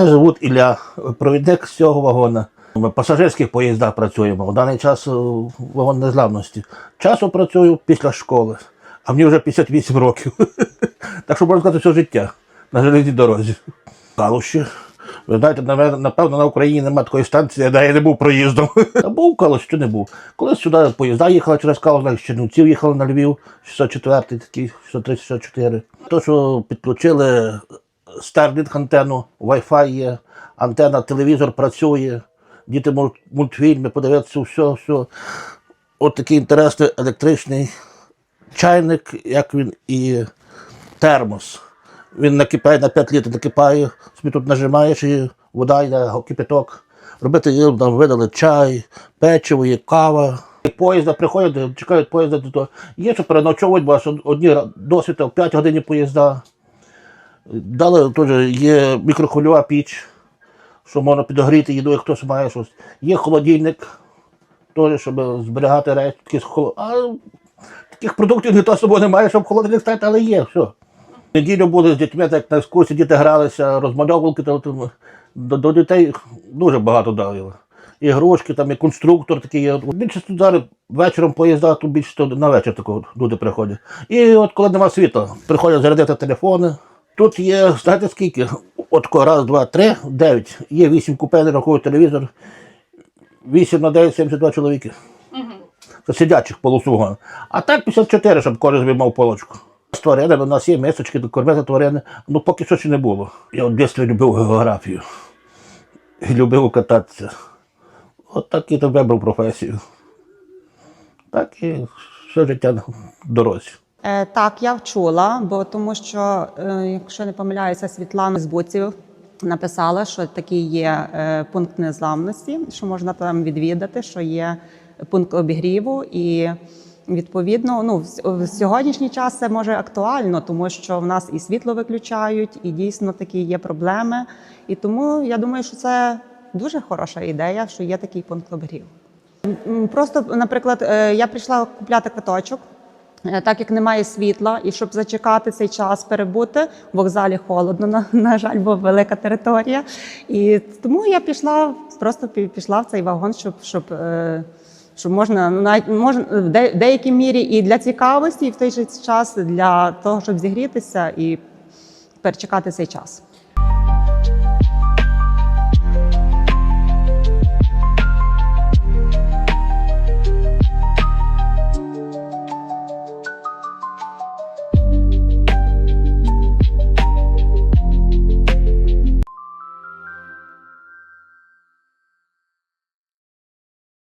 Звуть Ілля, провідник з цього вагона. Ми в пасажирських поїздах працюємо. У даний час е, вагон незламності. Часу працюю після школи, а мені вже 58 років. Так що можна сказати, все життя на железній дорозі. Калуші. Ви знаєте, напевно, на Україні немає такої станції, де я не був проїздом. А був Калуш, чи не був. Колись сюди поїзда їхали через Калуш, з Чернівців їхали на Львів, 604 такий, 634. То, що підключили Starlink антенну, Wi-Fi є, антенна, телевізор працює, діти можуть мультфільми подивитися, все, все. От такий інтересний електричний чайник, як він і термос. Він накипає на 5 літрів, накипає, собі тут нажимаєш і вода йде, кипяток. Робити їм видали чай, печиво, є кава. Поїзда приходять, чекають поїзда. Є, що переночовують, бо одні досвіта в 5 годин поїзда. Далі теж є мікрохвильова піч, що можна підогріти їду, як хтось має щось. Є холодильник, теж, щоб зберігати речі. А таких продуктів ніхто з собою немає, щоб холодильник ставити, але є, все. Неділю були з дітьми, так на екскурсії діти гралися, розмальовувалки, то, то, до, до дітей дуже багато дали. Ігрушки, там і конструктор такий є. Більше тут зараз вечором поїзда, тут більше на вечір такого люди приходять. І от коли нема світла, приходять зарядити телефони. Тут є, знаєте скільки? От раз, два, три, дев'ять. Є вісім купе, рахують телевізор. Вісім на дев'ять, 72 чоловіки. Це сидячих полусуга. А так 54, щоб кожен собі мав полочку. З тварини, у нас є мисочки, кормити тварини, ну поки що ще не було. Я в дитинстві любив географію. І любив кататися. От так і вибрав професію. Так і все життя на дорозі. Е, Так, я вчула, бо тому що, е, якщо не помиляюся, Світлана з Буців написала, що такий є е, пункт незламності, що можна там відвідати, що є пункт обігріву і. Відповідно, ну в- сьогоднішній час це може актуально, тому що в нас і світло виключають, і дійсно такі є проблеми. І тому я думаю, що це дуже хороша ідея, що є такий пункт обігріву. Просто, наприклад, я прийшла купляти квиточок. Е, Так як немає світла, і щоб зачекати цей час перебути, в вокзалі холодно, на, на жаль, бо велика територія. І тому я пішла, просто пішла в цей вагон, щоб, щоб, е, щоб можна ну, навіть можна в де- деякій мірі і для цікавості, і в той же час для того, щоб зігрітися і перечекати цей час.